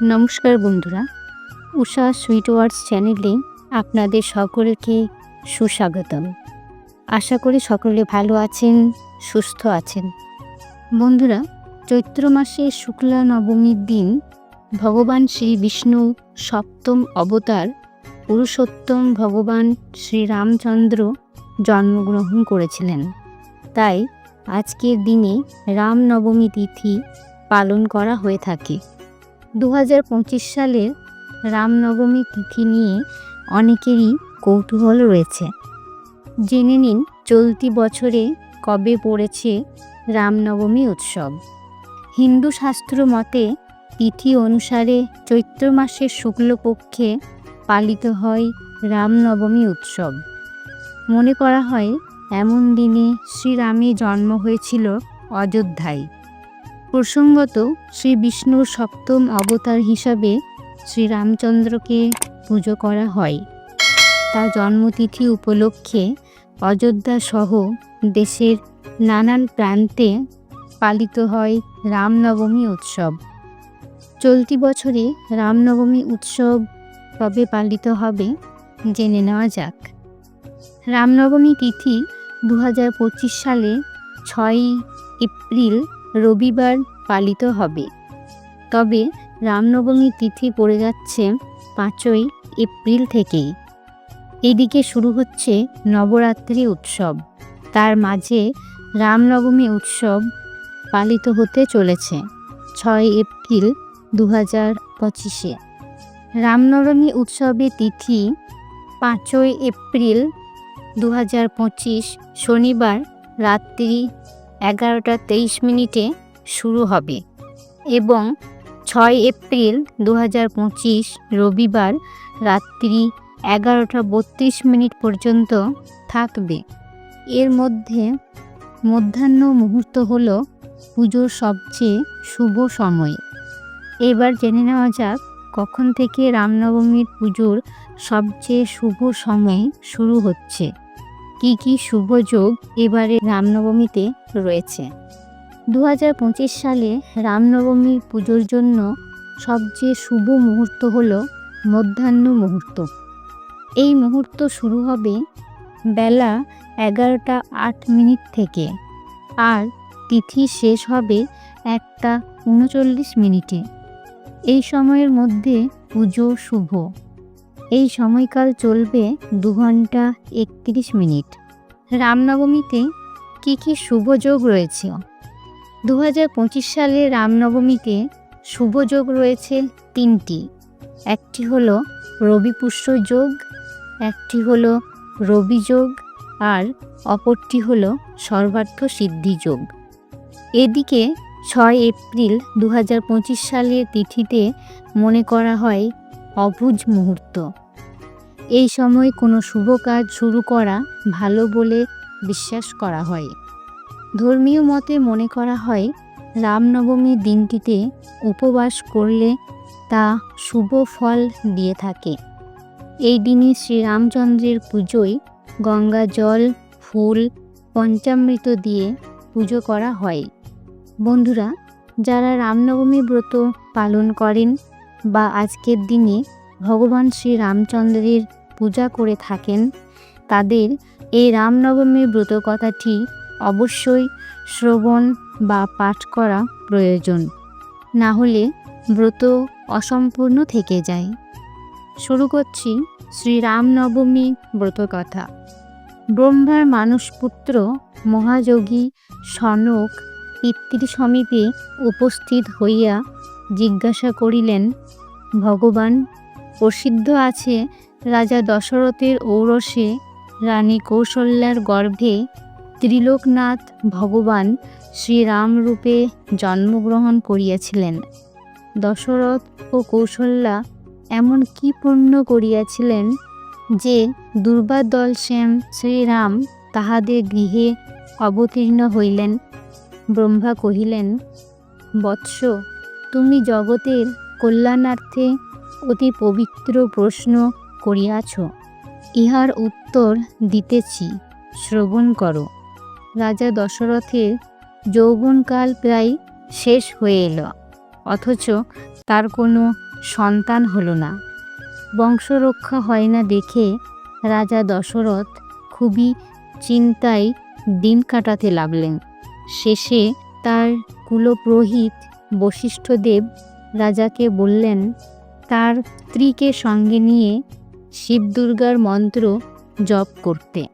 নমস্কার বন্ধুরা, উষা সুইট ওয়ার্ডস চ্যানেলে আপনাদের সকলকে সুস্বাগতম। আশা করি সকলে ভালো আছেন, সুস্থ আছেন। বন্ধুরা, চৈত্র মাসে শুক্লা নবমীর দিন ভগবান শ্রী বিষ্ণু সপ্তম অবতার পুরুষোত্তম ভগবান শ্রীরামচন্দ্র জন্মগ্রহণ করেছিলেন। তাই আজকের দিনে রামনবমী তিথি পালন করা হয়ে থাকে। দু হাজার পঁচিশ সালের রামনবমী তিথি নিয়ে অনেকেরই কৌতূহল রয়েছে। জেনে নিন চলতি বছরে কবে পড়েছে রামনবমী উৎসব। হিন্দু শাস্ত্র মতে তিথি অনুসারে চৈত্র মাসের শুক্লপক্ষে পালিত হয় রামনবমী উৎসব। মনে করা হয়, এমন দিনে শ্রীরামের জন্ম হয়েছিল অযোধ্যায়। প্রসঙ্গত, শ্রী বিষ্ণুর সপ্তম অবতার হিসাবে শ্রীরামচন্দ্রকে পুজো করা হয়। তার জন্মতিথি উপলক্ষে অযোধ্যা সহ দেশের নানান প্রান্তে পালিত হয় রামনবমী উৎসব। চলতি বছরে রামনবমী উৎসব কবে পালিত হবে জেনে নেওয়া যাক। রামনবমী তিথি দু হাজার পঁচিশ সালে ছয়ই এপ্রিল রবিবার পালিত হবে। তবে রামনবমী তিথি পড়ে যাচ্ছে পাঁচই এপ্রিল থেকেই। এদিকে শুরু হচ্ছে নবরাত্রি উৎসব। তার মাঝে রামনবমী উৎসব পালিত হতে চলেছে ছয় এপ্রিল দু হাজার পঁচিশে। রামনবমী উৎসবে তিথি পাঁচই এপ্রিল দু হাজার পঁচিশ শনিবার রাত্রি এগারোটা তেইশ মিনিটে শুরু হবে এবং ছয় এপ্রিল দু হাজার পঁচিশ রবিবার রাত্রি এগারোটা বত্রিশ মিনিট পর্যন্ত থাকবে। এর মধ্যে মধ্যাহ্ন মুহূর্ত হল পুজোর সবচেয়ে শুভ সময়। এবার জেনে নেওয়া যাক কখন থেকে রামনবমীর পুজোর সবচেয়ে শুভ সময় শুরু হচ্ছে। কি কি শুভ যোগ এবারে রামনবমীতে রয়েছে? দু হাজার পঁচিশ সালে রামনবমী পুজোর জন্য সবচেয়ে শুভ মুহূর্ত হল মধ্যাহ্ন মুহূর্ত। এই মুহূর্ত শুরু হবে বেলা এগারোটা আট মিনিট থেকে আর তিথি শেষ হবে একটা উনচল্লিশ মিনিটে। এই সময়ের মধ্যে পুজো শুভ। এই সময়কাল চলবে দু ঘণ্টা একত্রিশ মিনিট। রামনবমীতে কি কি শুভ যোগ রয়েছে? দু হাজার পঁচিশ সালে রামনবমীতে শুভ যোগ রয়েছে তিনটি। একটি হলো রবিপুষ্য যোগ, একটি হলো রবি যোগ, আর অপরটি হলো সর্বার্থ সিদ্ধি যোগ। এদিকে ছয় এপ্রিল দু হাজার পঁচিশ সালের তিথিতে মনে করা হয় অবুজ মুহূর্ত। এই সময় কোনো শুভ কাজ শুরু করা ভালো বলে বিশ্বাস করা হয়। ধর্মীয় মতে মনে করা হয়, রামনবমীর দিনটিতে উপবাস করলে তা শুভ ফল দিয়ে থাকে। এই দিনে শ্রীরামচন্দ্রের পুজোয় গঙ্গা জল, ফুল, পঞ্চামৃত দিয়ে পুজো করা হয়। বন্ধুরা, যারা রামনবমী ব্রত পালন করেন বা আজকের দিনে ভগবান শ্রী রামচন্দ্রের পূজা করে থাকেন, তাদের এই রামনবমী ব্রত কথাটি অবশ্যই শ্রবণ বা পাঠ করা প্রয়োজন। না হলে ব্রত অসম্পূর্ণ থেকে যায়। শুরু করছি শ্রী রামনবমী ব্রতকথা। ব্রহ্মার মানসপুত্র মহাযোগী সনক সমীপে উপস্থিত হইয়া জিজ্ঞাসা করিলেন, ভগবান প্রসিদ্ধ আছে রাজা দশরথের ঔরসে রানী কৌশল্যার গর্ভে ত্রিলোকনাথ ভগবান শ্রীরামরূপে জন্মগ্রহণ করিয়াছিলেন। দশরথ ও কৌশল্যা এমন কি পুণ্য করিয়াছিলেন যে দুর্বাদল শ্যাম শ্রীরাম তাহাদের গৃহে অবতীর্ণ হইলেন। ব্রহ্মা কহিলেন, বৎস, তুমি জগতের কল্যাণার্থে অতি পবিত্র প্রশ্ন করিয়াছ। ইহার উত্তর দিতেছি, শ্রবণ করো। রাজা দশরথের যৌবনকাল প্রায় শেষ হয়ে এলো, অথচ তার কোনো সন্তান হলো না। বংশরক্ষা হয় না দেখে রাজা দশরথ খুবই চিন্তায় দিন কাটাতে লাগলেন। শেষে তার কুলপুরোহিত বশিষ্ঠদেব রাজাকে বললেন তার স্ত্রীকে সঙ্গে নিয়ে শিব দুর্গার মন্ত্র জপ করতে।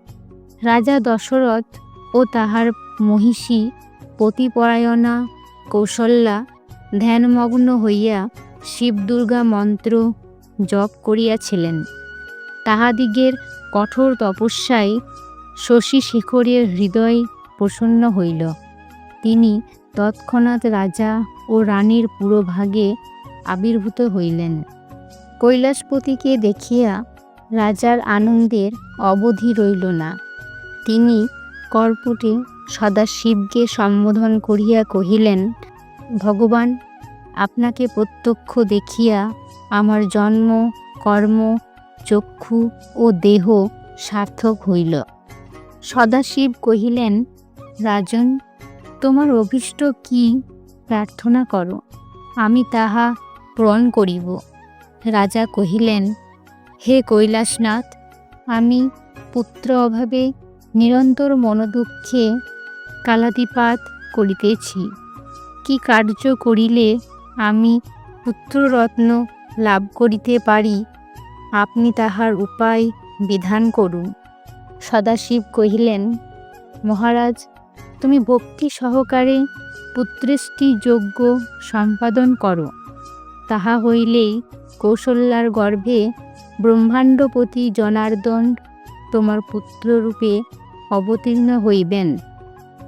রাজা দশরথ ও তাহার মহিষী পতিপরায়ণা কৌশল্যা ধ্যানমগ্ন হইয়া শিব দুর্গা মন্ত্র জপ করিয়াছিলেন। তাহাদিগের কঠোর তপস্যায় শশী শিখরের হৃদয় প্রসন্ন হইল। তিনি তৎক্ষণাৎ রাজা ও রানীর পুরোভাগে আবির্ভূত হইলেন। কৈলাসপতিকে দেখিয়া রাজার আনন্দের অবধি রইল না। তিনি কর্পটে সদাশিবকে সম্বোধন করিয়া কহিলেন, ভগবান, আপনাকে প্রত্যক্ষ দেখিয়া আমার জন্ম, কর্ম, চক্ষু ও দেহ সার্থক হইল সদাশিব কহিলেন, রাজন, তোমার অভীষ্ট কি? প্রার্থনা করো। আমি তাহা পূরণ করিব। রাজা কহিলেন, হে কৈলাসনাথ, আমি পুত্র অভাবে নিরন্তর মনোদুঃখে কালাতিপাত করিতেছি। কি কার্য করিলে আমি পুত্ররত্ন লাভ করিতে পারি, আপনি তাহার উপায় বিধান করুন। সদাশিব কহিলেন, মহারাজ, তুমি ভক্তি সহকারে পুত্রেষ্টি যজ্ঞ সম্পাদন করো। তাহা হইলেই কৌশল্যার গর্ভে ব্রহ্মাণ্ডপতি জনার্দন তোমার পুত্ররূপে অবতীর্ণ হইবেন।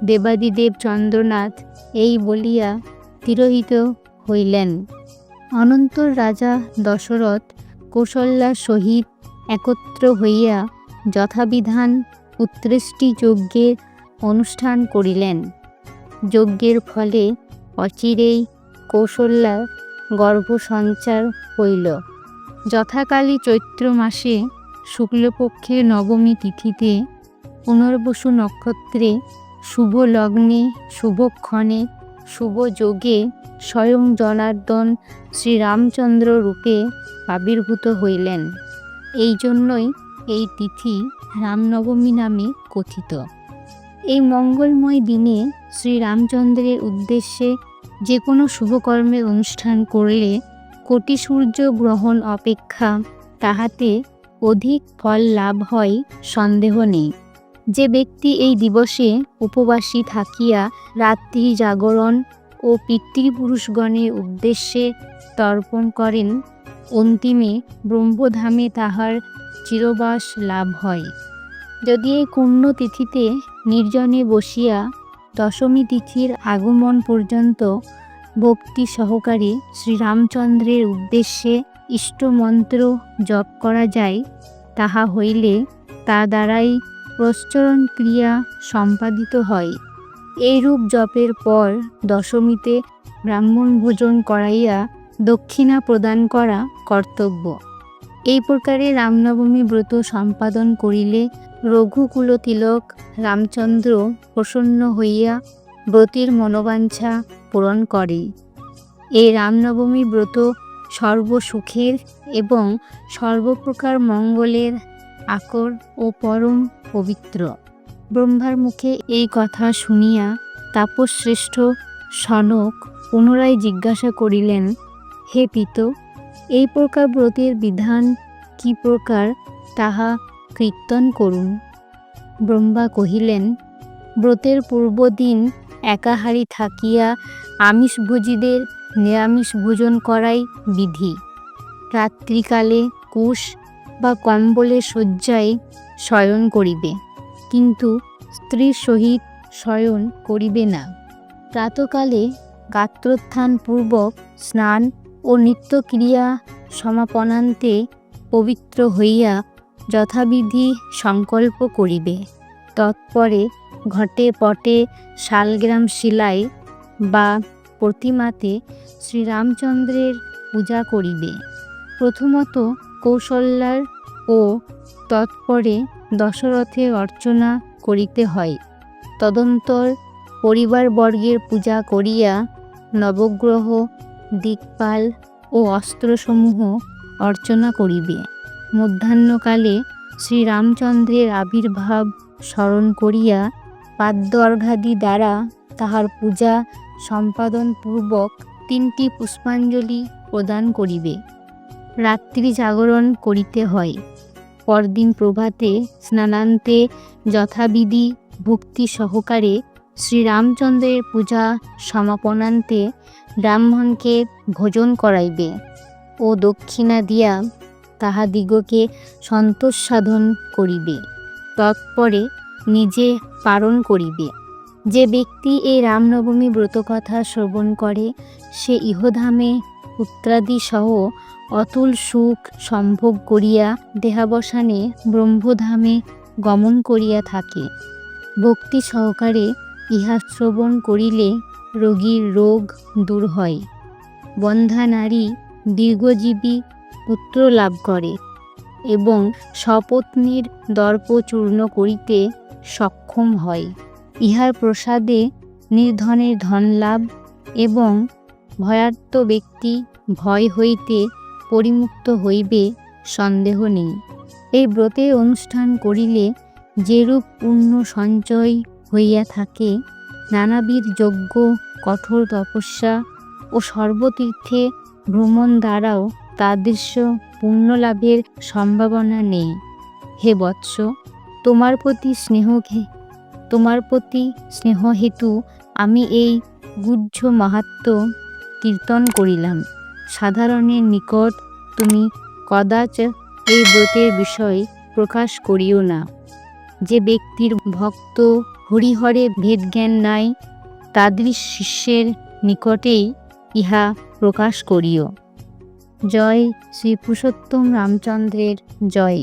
দেবাদিদেব চন্দ্রনাথ এই বলিয়া তিরোহিত হইলেন। অনন্তর রাজা দশরথ কৌশল্যার সহিত একত্র হইয়া যথাবিধান পুত্রেষ্টি যজ্ঞের অনুষ্ঠান করিলেন। যজ্ঞের ফলে অচিরেই কৌশল্যার গর্ভসঞ্চার হইল। যথাকালী চৈত্র মাসে শুক্লপক্ষের নবমী তিথিতে পুনর্বসু নক্ষত্রে শুভ লগ্নে শুভক্ষণে শুভ যোগে স্বয়ং জনার্দন শ্রীরামচন্দ্র রূপে আবির্ভূত হইলেন। এই জন্যই এই তিথি রামনবমী নামে কথিত। এই মঙ্গলময় দিনে শ্রীরামচন্দ্রের উদ্দেশ্যে যে কোনো শুভকর্মে অনুষ্ঠান করলে কোটি সূর্য গ্রহণ অপেক্ষা তাহাতে অধিক ফল লাভ হয়, সন্দেহ নেই। যে ব্যক্তি এই দিবসে উপবাসী থাকিয়া রাত্রি জাগরণ ও পিতৃপুরুষগণের উদ্দেশ্যে তর্পণ করেন, অন্তিমে ব্রহ্মধামে তাহার চিরবাস লাভ হয়। যদি এই তিথিতে নির্জনে বসিয়া দশমী তিথির আগমন পর্যন্ত ভক্তি সহকারে শ্রীরামচন্দ্রের উদ্দেশ্যে ইষ্টমন্ত্র জপ করা যায়। তাহা হইলে তা দ্বারাই প্রশ্চরণ ক্রিয়া সম্পাদিত হয়। এইরূপ জপের পর দশমীতে ব্রাহ্মণ ভোজন করাইয়া দক্ষিণা প্রদান করা কর্তব্য। এই প্রকারে রামনবমী ব্রত সম্পাদন করিলে রঘুকুল তিলক রামচন্দ্র প্রসন্ন হইয়া ব্রতের মনোবাঞ্ছা পূরণ করে। এই রামনবমী ব্রত সর্বসুখের এবং সর্বপ্রকার মঙ্গলের আকর ও পরম পবিত্র। ব্রহ্মার মুখে এই কথা শুনিয়া তাপশ্রেষ্ঠ সনক পুনরায় জিজ্ঞাসা করিলেন, হে পিত, এই প্রকার ব্রতের বিধান কি প্রকার? তাহা কীর্তন করুন। ব্রহ্মা কহিলেন, ব্রতের পূর্বদিন একাহারি থাকিয়া আমিষভোজীদের নিরামিষ ভোজন করাই বিধি। রাত্রিকালে কুশ বা কম্বলে শয্যায় শয়ন করিবে, কিন্তু স্ত্রীর সহিত শয়ন করিবে না। প্রাতকালে গাত্রোত্থানপূর্বক স্নান ও নিত্যক্রিয়া সমাপনান্তে পবিত্র হইয়া যথাবিধি সংকল্প করিবে। তৎপরে ঘটে পটে শালগ্রাম শিলায় বা প্রতিমাতে শ্রীরামচন্দ্রের পূজা করিবে। প্রথমত কৌশল্যার ও তৎপরে দশরথে অর্চনা করিতে হয়। তদন্তর পরিবারবর্গের পূজা করিয়া নবগ্রহ, দিকপাল ও অস্ত্রসমূহ অর্চনা করিবে। মধ্যাহ্নকালে শ্রীরামচন্দ্রের আবির্ভাব স্মরণ করিয়া পাদ্য অর্ঘাদি দ্বারা তাহার পূজা সম্পাদন পূর্বক তিনটি পুষ্পাঞ্জলি প্রদান করিবে। রাত্রি জাগরণ করিতে হয়। পরদিন প্রভাতে স্নানান্তে যথাবিধি ভক্তি সহকারে শ্রীরামচন্দ্রের পূজা সমাপনান্তে ব্রাহ্মণকে ভোজন করাইবে ও দক্ষিণা দিয়া তাহাদিগকে সন্তোষ সাধন করিবে, তৎপরে নিজে পালন করিবে। যে ব্যক্তি এই রামনবমী ব্রতকথা শ্রবণ করে, সে ইহধামে সহ অতুল সুখ সম্ভোগ করিয়া দেহাবসানে ব্রহ্মধামে গমন করিয়া থাকে। ভক্তি সহকারে ইহা শ্রবণ করিলে রোগীর রোগ দূর হয়। বন্ধা নারী দীর্ঘজীবী পুত্র লাভ করে এবং স্বপত্নীর দর্প চূর্ণ করিতে সক্ষম হয়। ইহার প্রসাদে নির্ধনের ধন লাভ এবং ভয়ার্ত ব্যক্তি ভয় হইতে পরিমুক্ত হইবে সন্দেহ নেই। এই ব্রতের অনুষ্ঠান করিলে যেরূপ পুণ্য সঞ্চয় হইয়া থাকে, নানাবিধ যজ্ঞ, কঠোর তপস্যা ও সর্বতীর্থে ভ্রমণ দ্বারাও তাদৃশ্য পুণ্যলাভের সম্ভাবনা নেই। হে বৎস, তোমার প্রতি স্নেহ তোমার প্রতি স্নেহ হেতু আমি এই গুহ্য মাহাত্ম কীর্তন করিলাম। সাধারণের নিকট তুমি কদাচ এই ব্রতের বিষয় প্রকাশ করিও না। যে ব্যক্তির ভক্ত হরিহরে ভেদজ্ঞান নাই, তাদৃশ শিষ্যের নিকটেই ইহা প্রকাশ করিও। জয় শ্রী পুরুষোত্তম রামচন্দ্রের জয়।